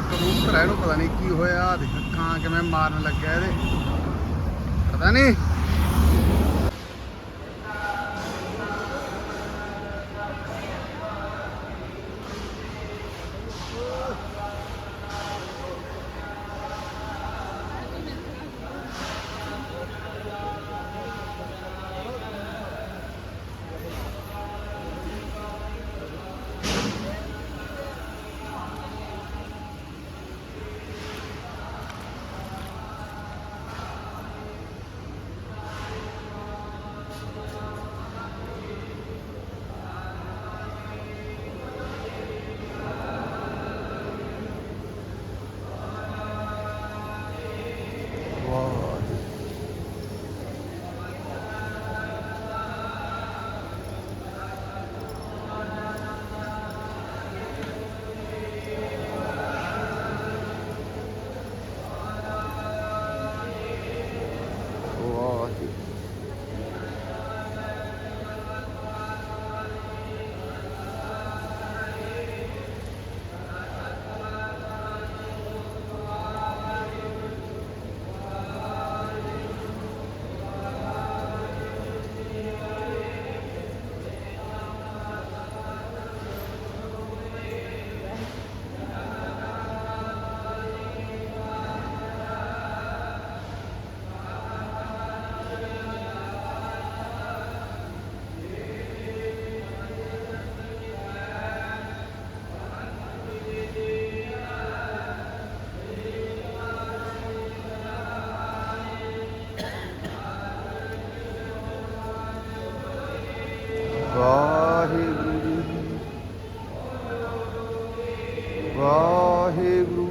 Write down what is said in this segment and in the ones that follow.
ਆਪਣਾ ਕਬੂਤਰ ਹੈ ਇਹਨੂੰ ਪਤਾ ਨਹੀਂ ਕੀ ਹੋਇਆ ਦੇਖ ਅੱਖਾਂ ਕਿਵੇਂ ਮਾਰਨ ਲੱਗਿਆ ਇਹਦੇ। ਪਤਾ ਨਹੀਂ। ਵਾਹਿਗੁਰੂ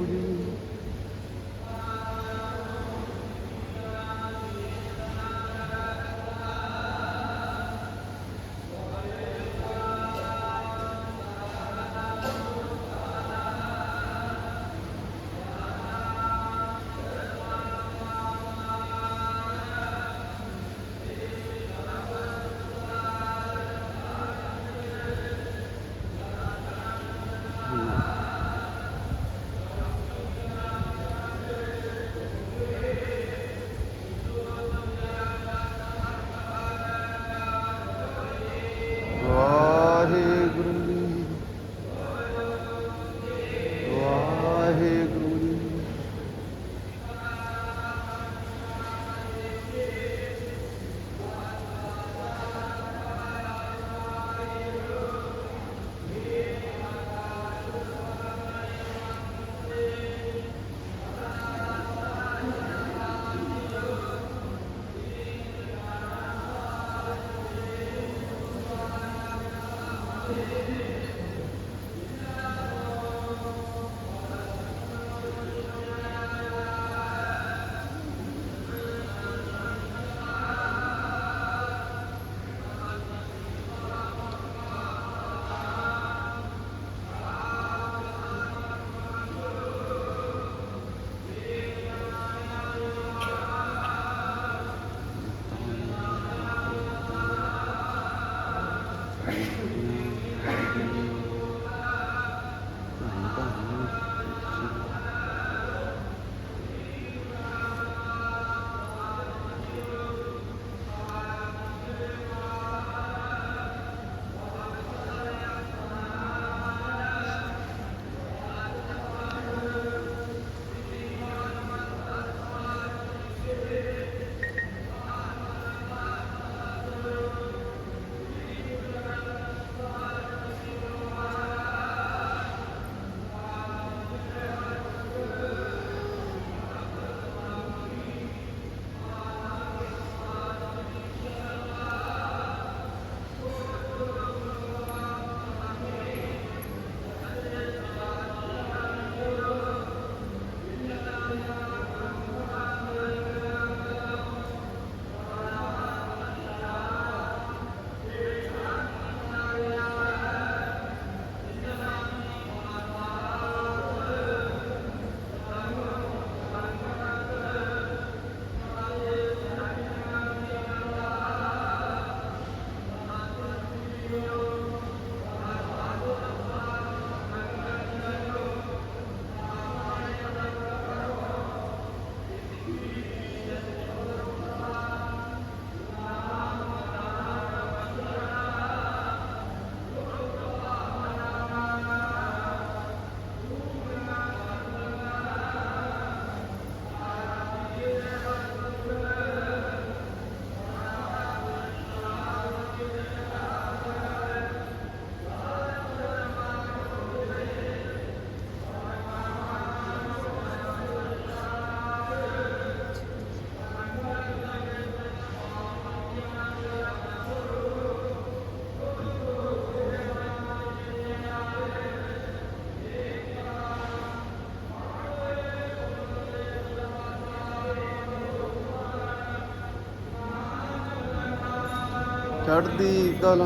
ਚੜਦੀ ਕਲਾ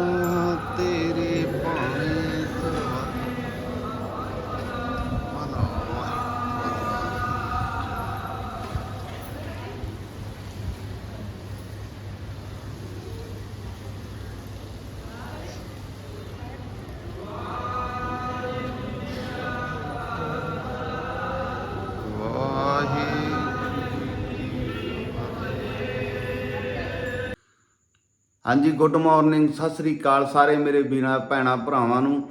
ਤੇ ਹਾਂਜੀ ਗੁੱਡ ਮਾਰਨਿੰਗ ਸਤਿ ਸ੍ਰੀ ਅਕਾਲ ਸਾਰੇ ਮੇਰੇ ਵੀਰਾਂ, ਭੈਣਾਂ, ਭਰਾਵਾਂ ਨੂੰ।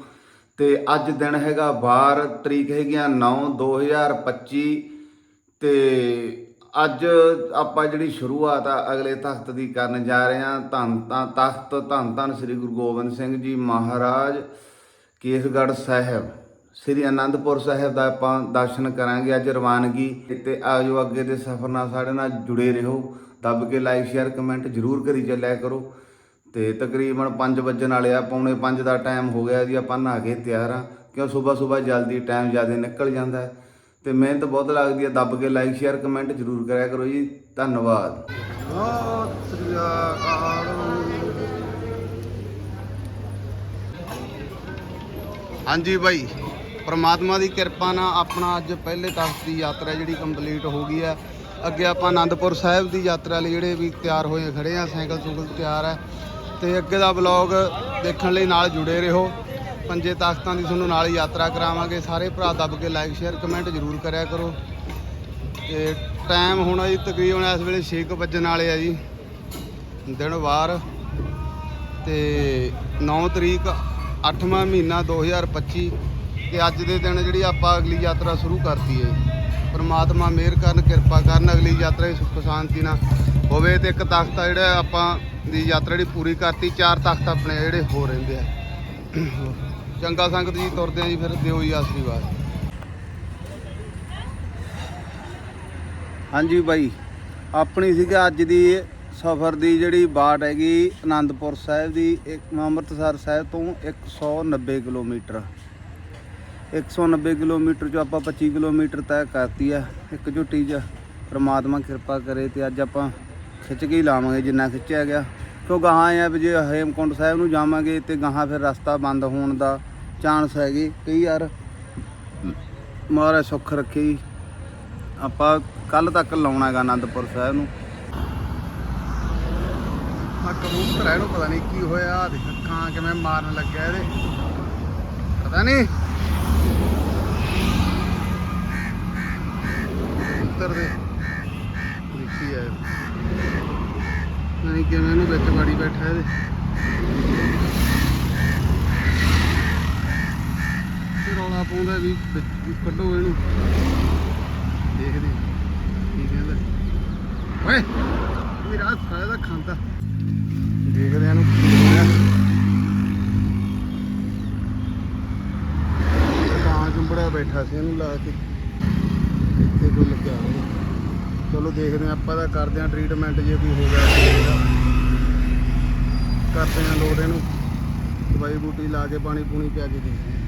ਤੇ ਅੱਜ ਦਿਨ ਹੈਗਾ ਵਾਰ ਤਰੀਕ ਹੈਗੀਆਂ 9 2025 ਤੇ ਅੱਜ ਆਪਾਂ ਜਿਹੜੀ ਸ਼ੁਰੂਆਤ ਆ, ਅਗਲੇ ਤਖਤ ਦੀ ਕਰਨ ਜਾ ਰਹੇ ਹਾਂ। ਧੰਨ ਤਾਂ ਤਖਤ, ਧੰਨ ਧੰਨ ਸ੍ਰੀ ਗੁਰੂ ਗੋਬਿੰਦ ਸਿੰਘ ਜੀ ਮਹਾਰਾਜ, ਕੇਸਗੜ੍ਹ ਸਾਹਿਬ। ਸ੍ਰੀ ਅਨੰਦਪੁਰ ਸਾਹਿਬ ਦਾ ਆਪਾਂ ਦਰਸ਼ਨ ਕਰਾਂਗੇ ਅੱਜ ਰਵਾਨਗੀ। ਤੇ ਆਜੋ ਅੱਗੇ ਦੇ ਸਫ਼ਰ ਨਾਲ ਸਾਡੇ ਨਾਲ ਜੁੜੇ ਰਹੋ। ਦੱਬ ਕੇ ਲਾਈਕ ਸ਼ੇਅਰ ਕਮੈਂਟ ਜਰੂਰ ਕਰੀ ਚੱਲਿਆ ਕਰੋ। ਤੇ ਤਕਰੀਬਨ 5 ਵਜਣ ਵਾਲੇ ਆ, ਪੌਣੇ 5 ਦਾ ਟਾਈਮ ਹੋ ਗਿਆ ਜੀ, ਆਪਾਂ ਨਹਾ ਕੇ ਤਿਆਰ ਆ। ਕਿਉਂ ਸਵੇਰ ਸਵੇਰ ਜਲਦੀ ਟਾਈਮ ਜ਼ਿਆਦਾ ਨਿਕਲ ਜਾਂਦਾ ਹੈ। ਤੇ ਮਿਹਨਤ ਬਹੁਤ ਲੱਗਦੀ ਹੈ, ਦੱਬ ਕੇ ਲਾਈਕ ਸ਼ੇਅਰ ਕਮੈਂਟ ਜਰੂਰ ਕਰਿਆ ਕਰੋ ਜੀ। ਧੰਨਵਾਦ। ਸਤਿ ਸ੍ਰੀ ਅਕਾਲ ਹਾਂਜੀ ਬਾਈ, ਪਰਮਾਤਮਾ ਦੀ ਕਿਰਪਾ ਨਾਲ ਆਪਣਾ ਅੱਜ ਪਹਿਲੇ ਤਖਤ ਦੀ ਯਾਤਰਾ ਜਿਹੜੀ ਕੰਪਲੀਟ ਹੋ ਗਈ ਹੈ। ਅੱਗੇ ਆਪਾਂ ਆਨੰਦਪੁਰ ਸਾਹਿਬ ਦੀ ਯਾਤਰਾ ਲਈ ਜਿਹੜੇ ਵੀ ਤਿਆਰ ਹੋਏ ਖੜੇ ਆ ਸਾਈਕਲ ਸੁਕਲ ਤਿਆਰ ਹੈ। ਤੇ ਅੱਗੇ ਦਾ ਵਲੌਗ ਦੇਖਣ ਲਈ ਨਾਲ ਜੁੜੇ ਰਹੋ। ਪੰਜੇ ਤਾਕਤਾਂ ਦੀ ਤੁਹਾਨੂੰ ਨਾਲ ਯਾਤਰਾ ਕਰਾਵਾਂਗੇ। ਸਾਰੇ ਭਰਾ ਦੱਬ ਕੇ ਲਾਈਕ ਸ਼ੇਅਰ ਕਮੈਂਟ ਜ਼ਰੂਰ ਕਰਿਆ ਕਰੋ। ਤੇ ਟਾਈਮ ਹੁਣ ਜੀ, ਤਕਰੀਬਨ ਇਸ ਵੇਲੇ 6 ਕੁ ਵੱਜਣ ਵਾਲੇ ਆ ਜੀ। ਦਿਨ ਵਾਰ। ਤੇ 9 ਤਰੀਕ 8ਵਾਂ ਮਹੀਨਾ 2025 ਤੇ ਅੱਜ ਦੇ ਦਿਨ ਜਿਹੜੀ ਆਪਾਂ ਅਗਲੀ ਯਾਤਰਾ ਸ਼ੁਰੂ ਕਰਤੀ ਹੈ ਪਰਮਾਤਮਾ ਮਿਹਰ ਕਰਨ, ਕਿਰਪਾ ਕਰਨ ਅਗਲੀ ਯਾਤਰਾ ਦੀ ਸੁੱਖ, ਸ਼ਾਂਤੀ ਨਾਲ ਹੋਵੇ ਤੇ ਇੱਕ ਤਖਤ ਆ ਜਿਹੜਾ ਆਪਾਂ ਦੀ ਯਾਤਰਾ ਜਿਹੜੀ ਪੂਰੀ ਕਰਤੀ, ਚਾਰ ਤਖਤ ਆਪਣੇ ਜਿਹੜੇ ਹੋ ਰਹਿੰਦੇ ਆ। ਚੰਗਾ ਸੰਗਤ ਜੀ ਤੁਰਦੇ ਆ ਜੀ, ਫਿਰ ਦਿਓ ਜੀ ਆਸ਼ੀਰਵਾਦ। ਹਾਂਜੀ ਬਾਈ, ਆਪਣੀ ਸੀਗਾ ਅੱਜ ਦੀ ਸਫ਼ਰ ਦੀ ਜਿਹੜੀ ਬਾਟ ਹੈਗੀ ਆਨੰਦਪੁਰ ਸਾਹਿਬ ਦੀ, ਇੱਕ ਅੰਮ੍ਰਿਤਸਰ ਸਾਹਿਬ ਤੋਂ 190 ਕਿਲੋਮੀਟਰ। 190 ਕਿਲੋਮੀਟਰ ਚੋਂ ਆਪਾਂ 25 ਕਿਲੋਮੀਟਰ ਤੈਅ ਕਰਤੀ ਆ। ਇੱਕ ਝੁੱਟੀ 'ਚ ਪ੍ਰਮਾਤਮਾ ਕਿਰਪਾ ਕਰੇ ਤੇ ਅੱਜ ਆਪਾਂ ਖਿੱਚ ਕੇ ਹੀ ਲਾਵਾਂਗੇ ਜਿੰਨਾ ਖਿੱਚਿਆ ਗਿਆ। ਕਿਉਂ ਗਾਹਾਂ ਆ ਵੀ ਜੇ ਹੇਮਕੁੰਟ ਸਾਹਿਬ ਨੂੰ ਜਾਵਾਂਗੇ ਤੇ ਗਾਹਾਂ ਫਿਰ ਰਸਤਾ ਬੰਦ ਹੋਣ ਦਾ ਚਾਂਸ ਹੈਗੇ। ਕਈ ਯਾਰ ਮਹਾਰਾਜ ਸੁੱਖ ਰੱਖੇ ਆਪਾਂ ਕੱਲ ਤੱਕ ਲਾਉਣਾ ਆਨੰਦਪੁਰ ਸਾਹਿਬ ਨੂੰ। ਆ ਕਬੂਤਰ ਨੂੰ ਪਤਾ ਨਹੀਂ ਕੀ ਹੋਇਆ ਦੇਖ, ਅੱਖਾਂ ਕਿਵੇਂ ਮਾਰਨ ਲੱਗਿਆ ਇਹਦੇ। ਪਤਾ ਨਹੀਂ। ਕਬੂਤਰ ਦੇ। ਦੇਖੀ ਆ ਨਹੀਂ ਕਿਵੇਂ ਇਹਨੂੰ ਵਿੱਚ ਵੜੀ ਬੈਠਾ ਇਹਦੇ। ਤੇ ਰੌਲਾ ਪਾਉਂਦਾ ਵੀ ਕੱਢੋ ਇਹਨੂੰ। ਦੇਖਦੇ ਹਾਂ ਕੀ ਕਹਿੰਦਾ। ਓਏ, ਮੇਰਾ ਸਾਲੇ ਦਾ ਖਾਂਦਾ ਦੇਖਦੇ ਇਹਨੂੰ ਤਾਂ ਹੋਇਆ ਬੈਠਾ ਸੀ ਇਹਨੂੰ ਲਾ ਕੇ। ਇੱਥੇ ਕੋਈ ਲੱਗਿਆ। ਚਲੋ ਦੇਖਦੇ ਹਾਂ, ਆਪਾਂ ਤਾਂ ਕਰਦੇ ਹਾਂ ਟ੍ਰੀਟਮੈਂਟ ਜੇ ਕੋਈ ਹੋ ਗਿਆ ਕਰਦੇ ਹਾਂ ਲੋੜ ਇਹਨੂੰ। ਦਵਾਈ ਬੂਟੀ ਲਾ ਕੇ ਪਾਣੀ ਪੂਣੀ ਪਿਆ ਕੇ ਦੇਖਦੇ ਹਾਂ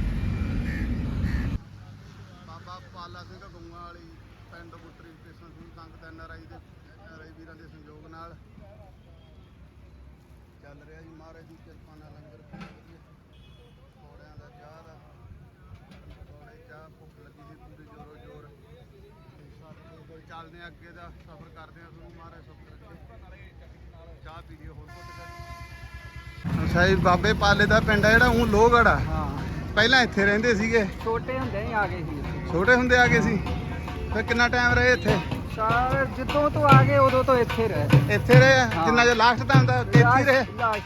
ਬਾਬਾ ਪਾਲਾ ਸਿੰਘ ਗਊਆਂ ਵਾਲੀ ਪਿੰਡ ਬੁੱਟਰੀ ਸਟੇਸ਼ਨ ਸਿੰਘ ਸੰਗਤ ਐਨਆਰਆਈ ਦੇ ਐਨਆਰਆਈ ਵੀਰਾਂ ਦੇ ਸਹਿਯੋਗ ਨਾਲ ਚੱਲ ਰਿਹਾ ਜੀ ਮਹਾਰਾਜ ਦੀ ਕਿਰਪਾ ਨਾਲ ਲੰਗਰ ਬਹੁਤ ਵਧੀਆ ਪਕੌੜਿਆਂ ਦਾ ਚਾਹ ਦਾ ਪਕੌੜੇ ਚਾਹ ਭੁੱਖ ਲੱਗੀ ਸੀ ਪੂਰੀ ਜੋਰੋ ਜੋਰ ਤੇ ਸਾਡੇ ਕੋਲ ਚੱਲਦੇ ਹਾਂ ਅੱਗੇ ਦਾ ਸਫ਼ਰ ਕਰਦੇ ਹਾਂ ਤੁਹਾਨੂੰ ਮਹਾਰਾਜ ਸੁੱਖ ਰੱਖੇ ਚਾਹ ਪੀ ਲਿਓ ਹੋਰ ਕੁਝ ਕਰ ਸਾਈ ਬਾਬੇ ਪਾਲੇ ਦਾ ਪਿੰਡ ਆ ਜਿਹੜਾ ਉਹ ਲੋਹਗੜ ਆ। ਹਾਂ। ਪਹਿਲਾਂ ਇੱਥੇ ਰਹਿੰਦੇ ਸੀਗੇ। ਛੋਟੇ ਹੁੰਦੇ ਹੀ ਆ ਗਏ ਸੀ ਇੱਥੇ। ਛੋਟੇ ਹੁੰਦੇ ਆ ਗਏ ਸੀ। ਫਿਰ ਕਿੰਨਾ ਟਾਈਮ ਰਹੇ ਇੱਥੇ? ਸਾਰ ਜਿੱਦੋਂ ਤੋਂ ਆ ਗਏ ਉਦੋਂ ਤੋਂ ਇੱਥੇ ਰਹੇ। ਇੱਥੇ ਰਹੇ ਆ? ਹਾਂ। ਜਿੰਨਾ ਜੇ ਲਾਸਟ ਟਾਈਮ ਦਾ ਇੱਥੇ ਹੀ ਰਹੇ। ਲਾਸਟ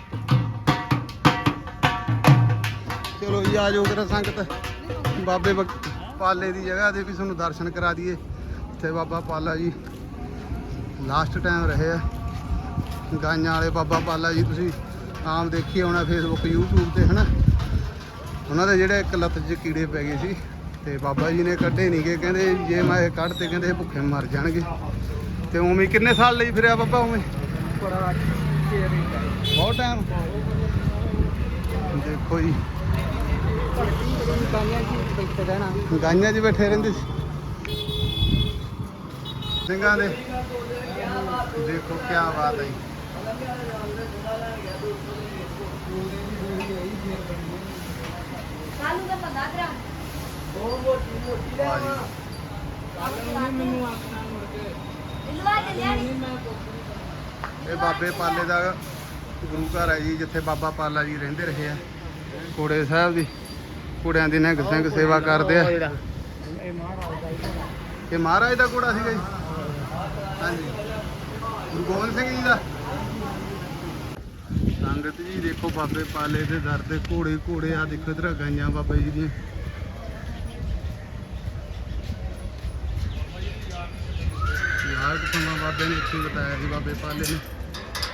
ਚਲੋ ਜੀ ਆ ਜਾਓ ਤੇਰਾ ਸੰਗਤ। ਬਾਬੇ ਬਕ- ਪਾਲੇ ਦੀ ਜਗ੍ਹਾ ਦੇ ਵੀ ਤੁਹਾਨੂੰ ਦਰਸ਼ਨ ਕਰਾ ਦਈਏ। ਇੱਥੇ ਬਾਬਾ ਪਾਲਾ ਜੀ ਲਾਸਟ ਟਾਈਮ ਰਹੇ ਆ। ਗਾਈਆਂ ਵਾਲੇ ਬਾਬਾ ਪਾਲਾ ਜੀ ਤੁਸੀਂ ਆਮ ਦੇਖੀ ਹੋਣਾ ਫੇਸਬੁੱਕ YouTube ਤੇ, ਹਨਾ? ਉਹਨਾਂ ਦੇ ਜਿਹੜੇ ਇੱਕ ਲੱਤ 'ਚ ਕੀੜੇ ਪੈ ਗਏ ਸੀ ਤੇ ਬਾਬਾ ਜੀ ਨੇ ਕੱਢੇ ਨਹੀਂ ਕਹਿੰਦੇ ਜੇ ਮੈਂ ਇਹ ਕੱਢ ਤੇ ਕਹਿੰਦੇ ਭੁੱਖੇ ਮਰ ਜਾਣਗੇ। ਤੇ ਉਵੇਂ ਕਿੰਨੇ ਸਾਲ ਲਈ ਫਿਰਿਆ ਬਾਬਾ ਉਵੇਂ? ਬਹੁਤ ਟਾਈਮ ਦੇਖੋ ਜੀ। ਗਾਈਆਂ 'ਚ ਬੈਠੇ ਰਹਿੰਦੇ ਸੀ। ਸਿੰਘਾਂ ਦੇ। ਦੇਖੋ ਕੀ ਬਾਤ ਹੈ ਕਾਲੂ ਦਾ ਪਤਾ ਤੇਰਾ ਵਾਹ ਜੀ ਇਲਵਾ ਚੱਲਿਆ ਨੀ ਇਹ ਬਾਬੇ ਪਾਲੇ ਦਾ ਗੁਰੂ ਘਰ ਹੈ ਜੀ ਜਿੱਥੇ ਬਾਬਾ ਪਾਲਾ ਜੀ ਰਹਿੰਦੇ ਰਹੇ ਆ। ਕੋੜੇ ਸਾਹਿਬ ਦੀ ਕੁੜਿਆਂ ਦੀ ਨਿਹੰਗ ਸਿੰਘ ਸੇਵਾ ਕਰਦੇ ਆ। ਇਹ ਮਹਾਰਾਜ ਦਾ ਘੋੜਾ ਸੀਗਾ ਜੀ। ਹਾਂਜੀ। ਗੁਰੂ ਗੋਬਿੰਦ ਸਿੰਘ ਜੀ ਦਾ। ਸੰਗਤ ਜੀ, ਦੇਖੋ ਬਾਬੇ ਪਾਲੇ ਦੇ ਦਰ ਤੇ ਘੋੜੇ ਘੋੜੇ ਆ ਦੇਖੋ ਇਧਰ ਗਾਈਆਂ ਬਾਬਾ ਜੀ ਦੀਆਂ। ਯਾਰ ਸਮਾਂ ਬਾਬੇ ਨੇ ਇੱਥੇ ਬਤਾਇਆ ਸੀ ਬਾਬੇ ਪਾਲੇ ਨੇ।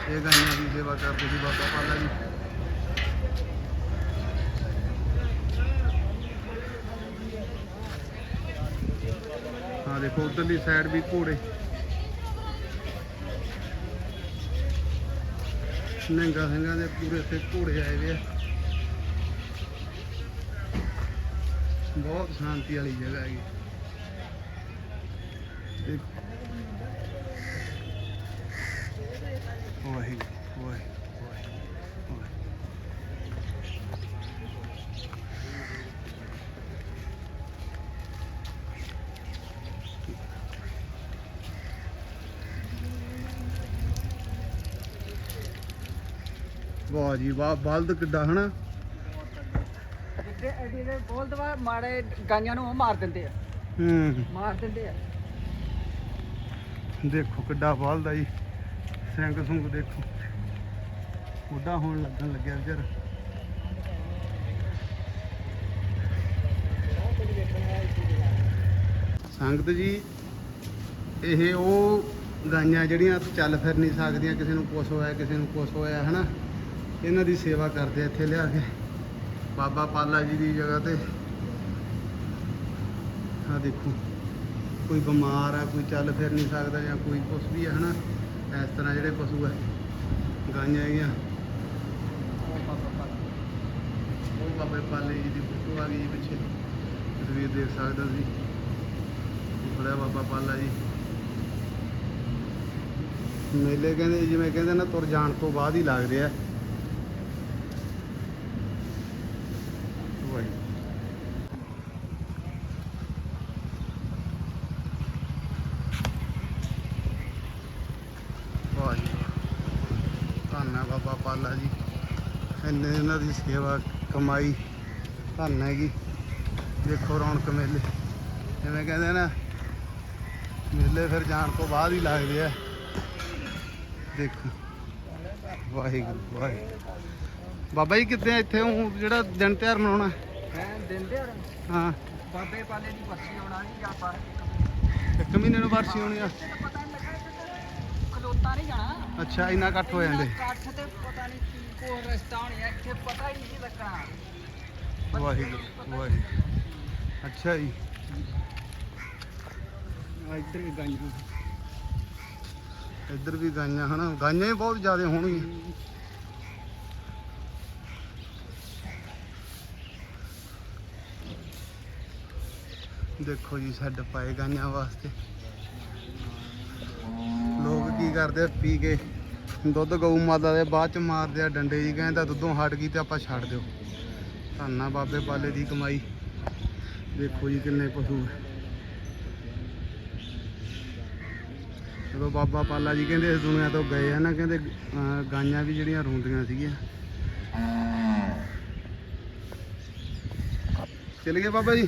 ਇਹ ਗਾਈਆਂ ਦੀ ਸੇਵਾ ਕਰਦੇ ਸੀ ਬਾਬਾ ਪਾਲਾ ਜੀ। ਹਾਂ ਦੇਖੋ ਉਧਰਲੀ ਸਾਈਡ ਵੀ ਘੋੜੇ। ਨੰਗਾ ਸਿੰਘਾਂ ਦੇ ਪੂਰੇ ਤੇ ਘੋੜੇ ਆਏ ਵੇ ਆ। ਬਹੁਤ ਸ਼ਾਂਤੀ ਵਾਲੀ ਜਗ੍ਹਾ ਹੈਗੀ। ਤੇ ਵਾਹਿਗੁਰੂ ਵਾਹਿਗੁਰੂ ਵਾਹਿਗੁਰੂ ਵਾਹ ਜੀ ਵਾਹ ਬਲਦ ਕਿੱਡਾ ਹਨਾ? ਜਿੱਦੇ ਐਡੀ ਦੇ ਬੋਲਦ ਵਾ ਮਾੜੇ ਗਾਈਆਂ ਨੂੰ ਉਹ ਮਾਰ ਦਿੰਦੇ ਆ। ਹੂੰ। ਮਾਰ ਦਿੰਦੇ ਆ। ਦੇਖੋ ਕਿੱਡਾ ਬਲਦ ਆ ਜੀ। ਸਿੰਘ ਸੁੰਗ ਦੇਖੋ। ਉੱਡਾ ਹੋਣ ਲੱਗਣ ਲੱਗਿਆ ਵਿਚਾਰ। ਸੰਗਤ ਜੀ ਇਹ ਉਹ ਗਾਈਆਂ ਜਿਹੜੀਆਂ ਚੱਲ ਫਿਰ ਨਹੀਂ ਸਕਦੀਆਂ ਕਿਸੇ ਨੂੰ ਕੁਛ ਹੋਇਆ ਕਿਸੇ ਨੂੰ ਕੁਛ ਹੋਇਆ ਹਨਾ? ਇਹਨਾਂ ਦੀ ਸੇਵਾ ਕਰਦੇ ਆ ਇੱਥੇ ਲਿਆ ਕੇ। ਬਾਬਾ ਪਾਲਾ ਜੀ ਦੀ ਜਗ੍ਹਾ ਤੇ। ਆ ਦੇਖੋ, ਕੋਈ ਬਿਮਾਰ ਆ, ਕੋਈ ਚੱਲ ਫਿਰ ਨਹੀਂ ਸਕਦਾ ਜਾਂ ਕੋਈ ਕੁਛ ਵੀ ਹੈ ਹਨਾ? ਇਸ ਤਰ੍ਹਾਂ ਜਿਹੜੇ ਪਸ਼ੂ ਆ, ਗਾਈਆਂ ਹੈਗੀਆਂ। ਉਹ ਬਾਬੇ ਪਾਲੇ ਜੀ ਦੀ ਫੋਟੋ ਆ ਗਈ ਜੀ ਪਿੱਛੇ। ਤਸਵੀਰ ਦੇਖ ਸਕਦਾ ਸੀ ਬੜਾ ਬਾਬਾ ਪਾਲਾ ਜੀ। ਮੇਲੇ ਕਹਿੰਦੇ, ਜਿਵੇਂ ਕਹਿੰਦੇ ਨਾ, ਤੁਰ ਜਾਣ ਤੋਂ ਬਾਅਦ ਹੀ ਲੱਗਦੇ ਆ ਵਾਹਿਗੁਰੂ ਵਾਹ ਜੀ ਧੰਨ ਹੈ ਬਾਬਾ ਪਾਲਾ ਜੀ ਇੰਨੇ ਇਹਨਾਂ ਦੀ ਸੇਵਾ ਕਮਾਈ ਧੰਨ ਹੈਗੀ। ਦੇਖੋ ਰੌਣਕ ਮੇਲੇ। ਜਿਵੇਂ ਕਹਿੰਦੇ ਨਾ ਮੇਲੇ ਫਿਰ ਜਾਣ ਤੋਂ ਬਾਅਦ ਹੀ ਲੱਗਦੇ ਆ। ਦੇਖੋ। ਵਾਹਿਗੁਰੂ ਵਾਹਿਗੁਰੂ। ਬਾਬਾ ਜੀ ਕਿੱਥੇ ਆ ਇੱਥੇ ਊਂ ਜਿਹੜਾ ਦਿਨ ਤਿਉਹਾਰ ਮਨਾਉਣਾ? ਹੈ ਦਿੰਦੇ ਆ ਹਾਂ। ਬਾਬੇ ਪਾਲੇ ਦੀ ਬੱਸੀ ਆਉਣਾ ਨਹੀਂ ਜਾਂ ਆਪਾਂ ਇੱਕ ਮਹੀਨੇ ਨੂੰ? ਵਰਸੀ ਹੋਣੀ ਆ। ਤੇ ਪਤਾ ਨਹੀਂ ਲੱਗਾ ਕਿ ਖਲੋਤਾ ਨਹੀਂ ਜਾਣਾ। ਅੱਛਾ ਇੰਨਾ ਇਕੱਠ ਹੋ ਜਾਂਦੇ। ਕੱਠ ਤੇ ਪਤਾ ਨਹੀਂ ਕੀ ਰਸਤਾ ਹੋਣੀ ਆ ਇੱਥੇ ਪਤਾ ਹੀ ਨਹੀਂ ਲੱਗਣਾ। ਵਾਹਿਗੁਰੂ ਵਾਹਿਗੁਰੂ। ਅੱਛਾ ਜੀ। ਆ ਇੱਧਰ ਵੀ ਗਾਈਆਂ। ਇੱਧਰ ਵੀ ਗਾਈਆਂ ਹਨਾ? ਗਾਈਆਂ ਹੀ ਬਹੁਤ ਜ਼ਿਆਦਾ ਹੋਣਗੀਆਂ। ਦੇਖੋ ਜੀ ਛੱਡ ਪਾਏ ਗਾਈਆਂ ਵਾਸਤੇ। ਲੋਕ ਕੀ ਕਰਦੇ ਪੀ ਕੇ ਦੁੱਧ ਗਊ ਮਾਤਾ ਦੇ ਬਾਅਦ ਚ ਮਾਰਦੇ ਆ ਡੰਡੇ ਜੀ, ਕਹਿੰਦਾ ਦੁੱਧੋਂ ਹਟ ਗਈ ਤੇ ਆਪਾਂ ਛੱਡ ਦਿਓ। ਧੰਨਾ ਬਾਬੇ ਪਾਲੇ ਦੀ ਕਮਾਈ। ਦੇਖੋ ਜੀ ਕਿੰਨੇ ਪਸ਼ੂ ਆ। ਜਦੋਂ ਬਾਬਾ ਪਾਲਾ ਜੀ ਕਹਿੰਦੇ ਇਸ ਦੁਨੀਆ ਤੋਂ ਗਏ ਆ ਨਾ, ਕਹਿੰਦੇ ਗਾਈਆਂ ਵੀ ਜਿਹੜੀਆਂ ਰੋਂਦੀਆਂ ਸੀਗੀਆਂ। ਚਲੇ ਗਏ ਬਾਬਾ ਜੀ।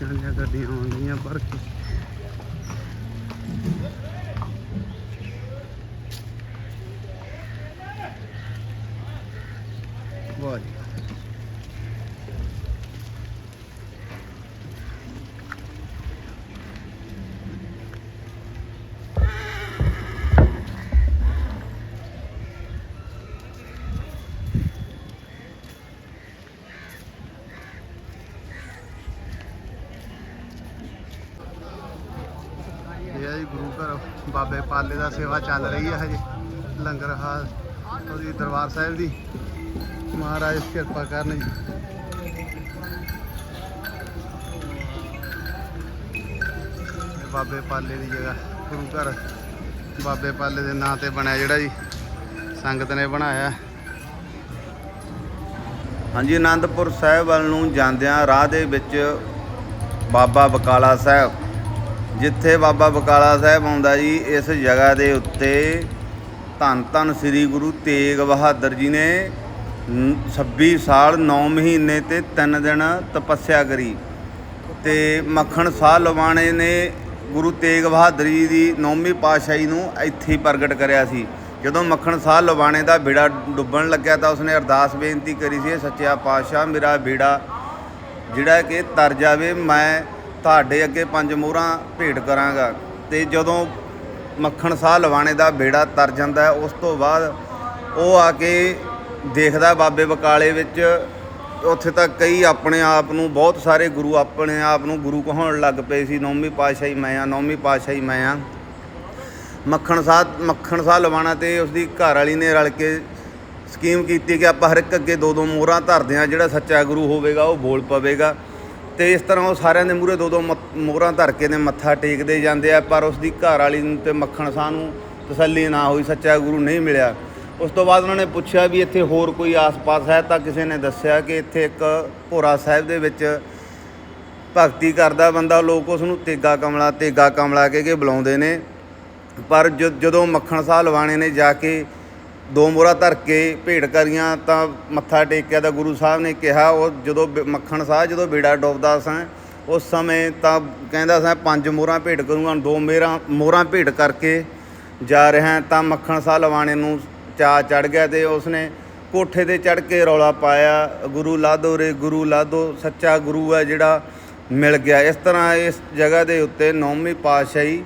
ਜਾਂਦੀਆਂ ਗੱਡੀਆਂ ਆਉਂਦੀਆਂ ਭਰ ਕੇ ਵਾਹ ਜੀ ਪਾਲੇ ਦਾ ਸੇਵਾ ਚੱਲ ਰਹੀ ਹੈ ਹਜੇ, ਲੰਗਰ ਹਾਲ ਉਹਦੀ ਦਰਬਾਰ ਸਾਹਿਬ ਦੀ। ਮਹਾਰਾਜ ਕਿਰਪਾ ਕਰਨ ਜੀ। ਬਾਬੇ ਪਾਲੇ ਦੀ ਜਗ੍ਹਾ, ਗੁਰੂ ਘਰ। ਬਾਬੇ ਪਾਲੇ ਦੇ ਨਾਂ ਤੇ ਬਣਿਆ ਜਿਹੜਾ ਜੀ, ਸੰਗਤ ਨੇ ਬਣਾਇਆ। ਹਾਂਜੀ ਆਨੰਦਪੁਰ ਸਾਹਿਬ ਵੱਲ ਨੂੰ ਜਾਂਦਿਆਂ ਰਾਹ ਦੇ ਵਿੱਚ ਬਾਬਾ ਬਕਾਲਾ ਸਾਹਿਬ। ਜਿੱਥੇ ਬਾਬਾ ਬਕਾਲਾ ਸਾਹਿਬ ਆਉਂਦਾ ਜੀ, ਇਸ ਜਗ੍ਹਾ ਦੇ ਉੱਤੇ ਧੰਨ ਧੰਨ ਸ੍ਰੀ ਗੁਰੂ ਤੇਗ ਬਹਾਦਰ ਜੀ ਨੇ ਨ- 26 ਸਾਲ 9 ਮਹੀਨੇ ਤੇ 3 ਦਿਨ ਤਪੱਸਿਆ ਕਰੀ ਤੇ ਮੱਖਣ ਸਾਹ ਲਵਾਣੇ ਨੇ ਗੁਰੂ ਤੇਗ ਬਹਾਦਰ ਜੀ ਦੀ ਨੌਵੀਂ ਪਾਤਸ਼ਾਹੀ ਨੂੰ ਇੱਥੇ ਹੀ ਪ੍ਰਗਟ ਕਰਿਆ ਸੀ। ਜਦੋਂ ਮੱਖਣ ਸਾਹ ਲਵਾਣੇ ਦਾ ਬੇੜਾ ਡੁੱਬਣ ਲੱਗਿਆ ਤਾਂ ਉਸਨੇ ਅਰਦਾਸ ਬੇਨਤੀ ਕਰੀ ਸੀ, "ਇਹ ਸੱਚਿਆ ਪਾਤਸ਼ਾਹ, ਮੇਰਾ ਬੇੜਾ ਜਿਹੜਾ ਕਿ ਤਰ ਜਾਵੇ, ਮੈਂ ਤੁਹਾਡੇ ਅੱਗੇ ਪੰਜ ਮੋਹਰਾਂ ਭੇਟ ਕਰਾਂਗਾ। ਤੇ ਜਦੋਂ ਮੱਖਣ ਸਾਹ ਲਵਾਣੇ ਦਾ ਬੇੜਾ ਤਰ ਜਾਂਦਾ ਉਸ ਤੋਂ ਬਾਅਦ ਉਹ ਆ ਕੇ ਦੇਖਦਾ ਬਾਬੇ ਬਕਾਲੇ ਵਿੱਚ, ਉੱਥੇ ਤਾਂ ਕਈ ਆਪਣੇ ਆਪ ਨੂੰ ਬਹੁਤ ਸਾਰੇ ਗੁਰੂ ਆਪਣੇ ਆਪ ਨੂੰ ਗੁਰੂ ਕਹਾਉਣ ਲੱਗ ਪਏ ਸੀ, ਨੌਵੀਂ ਪਾਤਸ਼ਾਹੀ ਮੈਂ ਆ, ਨੌਵੀਂ ਪਾਤਸ਼ਾਹੀ ਮੈਂ ਆ। ਮੱਖਣ ਸਾਹ ਮੱਖਣ ਸਾਹ ਲਵਾਣਾ ਤੇ ਉਸਦੀ ਘਰ ਵਾਲੀ ਨੇ ਰਲ ਕੇ ਸਕੀਮ ਕੀਤੀ ਕਿ ਆਪਾਂ ਹਰ ਇੱਕ ਅੱਗੇ ਦੋ ਦੋ ਮੋਹਰਾਂ ਧਰਦੇ ਆ ਜਿਹੜਾ ਸੱਚਾ ਗੁਰੂ ਹੋਵੇਗਾ, ਉਹ ਬੋਲ ਪਵੇਗਾ। ਤੇ ਇਸ ਤਰ੍ਹਾਂ ਉਹ ਸਾਰਿਆਂ ਦੇ ਮੂਹਰੇ ਦੋ ਦੋ ਮੱਥ- ਮੋਹਰਾਂ ਧਰ ਕੇ ਨੇ, ਮੱਥਾ ਟੇਕਦੇ ਜਾਂਦੇ ਆ, ਪਰ ਉਸਦੀ ਘਰ ਵਾਲੀ ਨੂੰ ਤੇ ਮੱਖਣ ਸਾਹ ਨੂੰ ਤਸੱਲੀ ਨਾ ਹੋਈ, ਸੱਚਾ ਗੁਰੂ ਨਹੀਂ ਮਿਲਿਆ। ਉਸ ਤੋਂ ਬਾਅਦ ਉਹਨਾਂ ਨੇ ਪੁੱਛਿਆ ਵੀ ਇੱਥੇ ਹੋਰ ਕੋਈ ਆਸ-ਪਾਸ ਹੈ? ਤਾਂ ਕਿਸੇ ਨੇ ਦੱਸਿਆ ਕਿ ਇੱਥੇ ਇੱਕ ਭੋਰਾ ਸਾਹਿਬ ਦੇ ਵਿੱਚ ਭਗਤੀ ਕਰਦਾ ਬੰਦਾ, ਲੋਕ ਉਸ ਨੂੰ ਤੇਗਾ ਕਮਲਾ ਤੇਗਾ ਕਮਲਾ ਕਹਿ ਕੇ ਬੁਲਾਉਂਦੇ ਨੇ। ਪਰ ਜਦੋਂ ਮੱਖਣ ਸਾਹ ਲਵਾਣੇ ਨੇ, ਜਾ ਕੇ ਦੋ ਮੋਹਰਾਂ ਧਰ ਕੇ ਭੇਟ ਕਰੀਆਂ ਤਾਂ ਮੱਥਾ ਟੇਕਿਆ ਤਾਂ ਗੁਰੂ ਸਾਹਿਬ ਨੇ ਕਿਹਾ, ਉਹ ਜਦੋਂ ਬ- ਮੱਖਣ ਸਾਹ ਜਦੋਂ ਬੇੜਾ ਡੁੱਬਦਾ ਸਾਂ, ਉਸ ਸਮੇਂ ਤਾਂ ਕਹਿੰਦਾ ਸਾਂ, ਪੰਜ ਮੋਹਰਾਂ ਭੇਟ ਕਰੂੰਗਾ, ਦੋ ਮੇਰਾ, ਮੋਹਰਾਂ ਭੇਟ ਕਰਕੇ ਜਾ ਰਿਹਾ ਤਾਂ ਮੱਖਣ ਸਾਹ ਲਵਾਣੇ ਨੂੰ ਚਾ ਚੜ ਗਿਆ ਤੇ ਉਸਨੇ ਕੋਠੇ ਤੇ ਚੜ ਕੇ ਰੌਲਾ ਪਾਇਆ, ਗੁਰੂ ਲਾਦੋ ਰੇ, ਗੁਰੂ ਲਾਦੋ ਸੱਚਾ ਗੁਰੂ ਹੈ ਜਿਹੜਾ ਮਿਲ ਗਿਆ। ਇਸ ਤਰ੍ਹਾਂ ਇਸ ਜਗ੍ਹਾ ਦੇ ਉੱਤੇ ਨੌਵੀਂ ਪਾਤਸ਼ਾਹੀ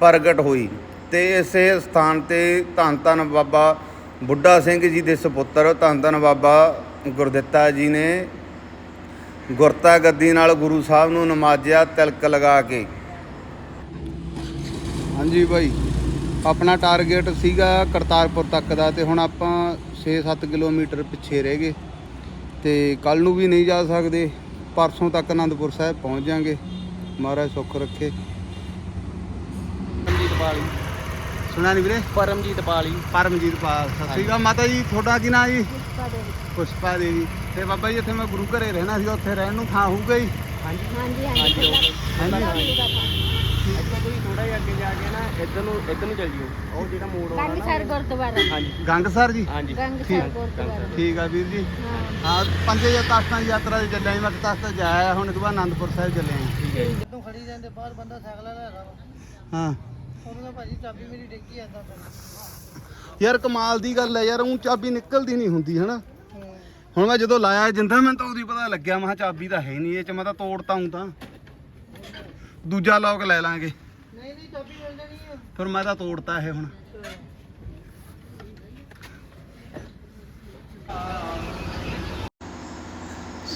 ਪ੍ਰਗਟ ਹੋਈ ਤੇ ਇਸੇ ਸਥਾਨ ਤੇ ਧੰਨ ਧੰਨ ਬਾਬਾ ਬੁੱਢਾ ਸਿੰਘ ਜੀ ਦੇ ਸੁਪੁੱਤਰ ਧੰਨ ਧੰਨ ਬਾਬਾ ਗੁਰਦਿੱਤਾ ਜੀ ਨੇ ਗੁਰਤਾ ਗੱਦੀ ਨਾਲ ਗੁਰੂ ਸਾਹਿਬ ਨੂੰ ਨਮਾਜ਼ਿਆ, ਤਿਲਕ ਲਗਾ ਕੇ। ਹਾਂਜੀ ਭਾਈ ਆਪਣਾ ਟਾਰਗੇਟ ਸੀਗਾ ਕਰਤਾਰਪੁਰ ਤੱਕ ਦਾ ਤੇ ਹੁਣ ਆਪਾਂ 6-7 ਕਿਲੋਮੀਟਰ ਪਿੱਛੇ ਰਹਿ ਗਏ। ਤੇ ਕੱਲ ਨੂੰ ਵੀ ਨਹੀਂ ਜਾ ਸਕਦੇ, ਪਰਸੋਂ ਤੱਕ ਆਨੰਦਪੁਰ ਸਾਹਿਬ ਪਹੁੰਚ ਜਾਾਂਗੇ। ਮਹਾਰਾਜ ਸੁੱਖ ਰੱਖੇ। ਪਰਮਜੀਤ ਪਾਲੀ ਸੁਣਾ ਨਹੀਂ ਵੀਰੇ? ਪਰਮਜੀਤ ਪਾਲੀ ਪਰਮਜੀਤ ਪਾਲ ਸਤਿ ਸ਼੍ਰੀ ਅਕਾਲ। ਮਾਤਾ ਜੀ ਤੁਹਾਡਾ ਕੀ ਨਾਂ ਜੀ? ਪੁਸ਼ਪਾ ਦੇਵੀ। ਪੁਸ਼ਪਾ ਦੇਵੀ। ਤੇ ਬਾਬਾ ਜੀ ਇੱਥੇ ਮੈਂ ਗੁਰੂ ਘਰੇ ਰਹਿਣਾ ਸੀ ਉੱਥੇ ਰਹਿਣ ਨੂੰ ਥਾਂ ਹੋਊਗਾ ਜੀ? ਹਾਂਜੀ। ਹਾਂਜੀ ਹਾਂਜੀ। ਇੱਥੇ ਤੁਸੀਂ ਥੋੜਾ ਜਿਹਾ ਅੱਗੇ ਜਾ ਕੇ ਨਾ ਇੱਧਰ ਨੂੰ ਇੱਧਰ ਨੂੰ ਚੱਲ ਜਿਓ। ਉਹ ਜਿਹੜਾ ਮੋੜ ਆਉਂਦਾ ਗੰਗ ਸਰ ਗੁਰਦੁਆਰਾ। ਹਾਂਜੀ। ਗੰਗਸਰ ਜੀ? ਹਾਂਜੀ। ਗੰਗ ਠੀਕ। ਸਰ ਗੁਰਦੁਆਰਾ ਠੀਕ ਆ ਵੀਰ ਜੀ। ਹਾਂ। ਪੰਜੇ ਜਾਂ ਤਖਤਾਂ ਦੀ ਯਾਤਰਾ ਤੇ ਚੱਲਿਆ ਸੀ ਮੈਂ ਤਖਤ ਜਾਇਆ ਹੁਣ ਇੱਕ ਵਾਰ ਆਨੰਦਪੁਰ ਸਾਹਿਬ ਚੱਲੇ ਹਾਂ ਠੀਕ ਹੈ ਜੀ। ਜਦੋਂ ਖੜੀ ਜਾਂਦੇ ਬਾਹਰ ਬੰਦਾ ਸਾਈਕਲ ਵਾਲਾ ਹੈਗਾ ਵਾ ਹਾਂ। ਉਹਨੂੰ ਤਾਂ ਭਾਜੀ ਚਾਬੀ ਮੇਰੀ ਡਿੱਗੀ ਏਦਾਂ ਯਾਰ ਕਮਾਲ ਦੀ ਗੱਲ ਹੈ ਯਾਰ ਉਹ ਚਾਬੀ ਨਿਕਲਦੀ ਨਹੀਂ ਹੁੰਦੀ ਹਨਾ? ਹੁਣ ਮੈਂ ਜਦੋਂ ਲਾਇਆ ਜਿੰਦਾ ਮੈਨੂੰ ਤਾਂ ਉਹਦੀ ਪਤਾ ਲੱਗਿਆ ਮੈਂ ਚਾਬੀ ਤਾਂ ਹੈ ਨਹੀਂ ਇਹ ਚ ਮੈਂ ਤਾਂ ਤੋੜਤਾ ਹੂੰ ਤਾਂ। ਦੂਜਾ ਲੋਕ ਲੈ ਲਾਂਗੇ। ਨਹੀਂ ਨਹੀਂ ਚਾਬੀ ਮਿਲ ਜਾਣੀ ਆ। ਫਿਰ ਮੈਂ ਤਾਂ ਤੋੜਤਾ ਇਹ ਹੁਣ।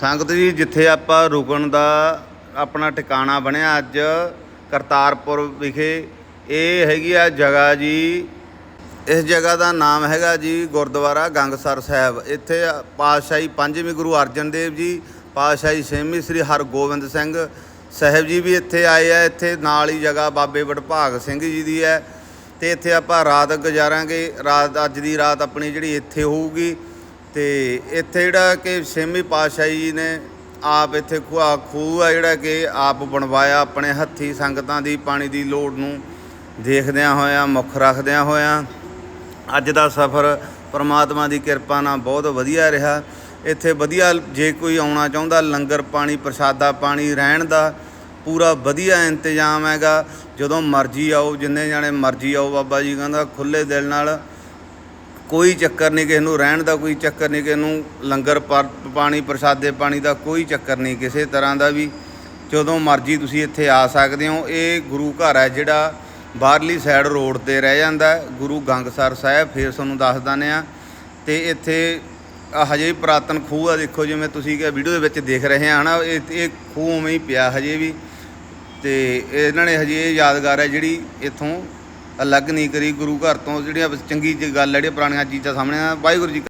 ਸੰਗਤ ਜੀ ਜਿੱਥੇ ਆਪਾਂ ਰੁਕਣ ਦਾ ਆਪਣਾ ਟਿਕਾਣਾ ਬਣਿਆ ਅੱਜ ਕਰਤਾਰਪੁਰ ਵਿਖੇ ਇਹ ਹੈਗੀ ਆ ਜਗ੍ਹਾ ਜੀ, ਇਸ ਜਗ੍ਹਾ ਦਾ ਨਾਮ ਹੈਗਾ ਜੀ ਗੁਰਦੁਆਰਾ ਗੰਗਸਰ ਸਾਹਿਬ। ਇੱਥੇ ਪਾਤਸ਼ਾਹੀ ਪੰਜਵੇਂ ਗੁਰੂ ਅਰਜਨ ਦੇਵ ਜੀ, ਪਾਤਸ਼ਾਹੀ ਛੇਵੀਂ ਸ੍ਰੀ ਹਰਗੋਬਿੰਦ ਸਿੰਘ ਸਾਹਿਬ ਜੀ ਵੀ ਇੱਥੇ ਆਏ ਆ। ਇੱਥੇ ਨਾਲ ਹੀ ਜਗ੍ਹਾ ਬਾਬੇ ਵਡਭਾਗ ਸਿੰਘ ਜੀ ਦੀ ਹੈ ਤੇ ਇੱਥੇ ਆਪਾਂ ਰਾਤ ਗੁਜ਼ਾਰਾਂਗੇ। ਰਾਤ, ਅੱਜ ਦੀ ਰਾਤ ਆਪਣੀ ਜਿਹੜੀ ਇੱਥੇ ਹੋਊਗੀ ਤੇ ਇੱਥੇ ਜਿਹੜਾ ਕਿ ਛੇਵੀਂ ਪਾਤਸ਼ਾਹੀ ਜੀ ਨੇ ਆਪ ਇੱਥੇ ਖੂਹ ਖੂਹ ਆ ਜਿਹੜਾ ਕਿ ਆਪ ਬਣਵਾਇਆ ਆਪਣੇ ਹੱਥੀ ਸੰਗਤਾਂ ਦੀ ਪਾਣੀ ਦੀ ਲੋੜ ਨੂੰ। ਦੇਖਦਿਆਂ ਹੋਇਆਂ, ਮੁੱਖ ਰੱਖਦਿਆਂ ਹੋਇਆਂ, ਅੱਜ ਦਾ ਸਫ਼ਰ ਪਰਮਾਤਮਾ ਦੀ ਕਿਰਪਾ ਨਾਲ ਬਹੁਤ ਵਧੀਆ ਰਿਹਾ। ਇੱਥੇ ਵਧੀਆ ਜੇ ਕੋਈ ਆਉਣਾ ਚਾਹੁੰਦਾ, ਲੰਗਰ ਪਾਣੀ, ਪ੍ਰਸ਼ਾਦਾ ਪਾਣੀ, ਰਹਿਣ ਦਾ ਪੂਰਾ ਵਧੀਆ ਇੰਤਜ਼ਾਮ ਹੈਗਾ। ਜਦੋਂ ਮਰਜ਼ੀ ਆਓ, ਜਿੰਨੇ ਜਾਣੇ ਮਰਜ਼ੀ ਆਓ, ਬਾਬਾ ਜੀ ਕਹਿੰਦਾ ਖੁੱਲੇ ਦਿਲ ਨਾਲ ਕੋਈ ਚੱਕਰ ਨਹੀਂ ਕਿਸੇ ਨੂੰ, ਰਹਿਣ ਦਾ ਕੋਈ ਚੱਕਰ ਨਹੀਂ ਕਿਸੇ ਨੂੰ, ਲੰਗਰ ਪਾਣੀ, ਪ੍ਰਸ਼ਾਦੇ ਪਾਣੀ ਦਾ ਕੋਈ ਚੱਕਰ ਨਹੀਂ ਕਿਸੇ ਤਰ੍ਹਾਂ ਦਾ ਵੀ। ਜਦੋਂ ਮਰਜ਼ੀ ਤੁਸੀਂ ਇੱਥੇ ਆ ਸਕਦੇ ਹੋ। ਇਹ ਗੁਰੂ ਘਰ ਹੈ ਜਿਹੜਾ ਬਾਹਰਲੀ ਸਾਈਡ ਰੋਡ ਤੇ ਰਹਿ ਜਾਂਦਾ ਹੈ, ਗੁਰੂ ਗੰਗਸਰ ਸਾਹਿਬ ਫੇਰ ਤੁਹਾਨੂੰ ਦੱਸ ਦਿੰਦੇ ਆ ਤੇ ਇੱਥੇ ਹਜੇ ਵੀ ਪੁਰਾਤਨ ਖੂਹ ਆ ਦੇਖੋ ਜਿਵੇਂ ਤੁਸੀਂ ਕਿ ਵੀਡੀਓ ਦੇ ਵਿੱਚ ਦੇਖ ਰਹੇ ਆ ਨਾ ਇਹ ਇਹ ਖੂਹ ਉਵੇਂ ਹੀ ਪਿਆ ਹਜੇ ਵੀ। ਤੇ ਇਹਨਾਂ ਨੇ ਹਜੇ ਇਹ ਯਾਦਗਾਰ ਹੈ ਜਿਹੜੀ ਇੱਥੋਂ ਅਲੱਗ ਨਹੀਂ ਕਰੀ ਗੁਰੂ ਘਰ ਤੋਂ। ਜਿਹੜੀਆਂ ਚੰਗੀ ਜੀ ਗੱਲ ਹੈ ਜਿਹੜੀਆਂ ਪੁਰਾਣੀਆਂ ਚੀਜ਼ਾਂ ਸਾਹਮਣੇ ਆ ਵਾਹਿਗੁਰੂ ਜੀ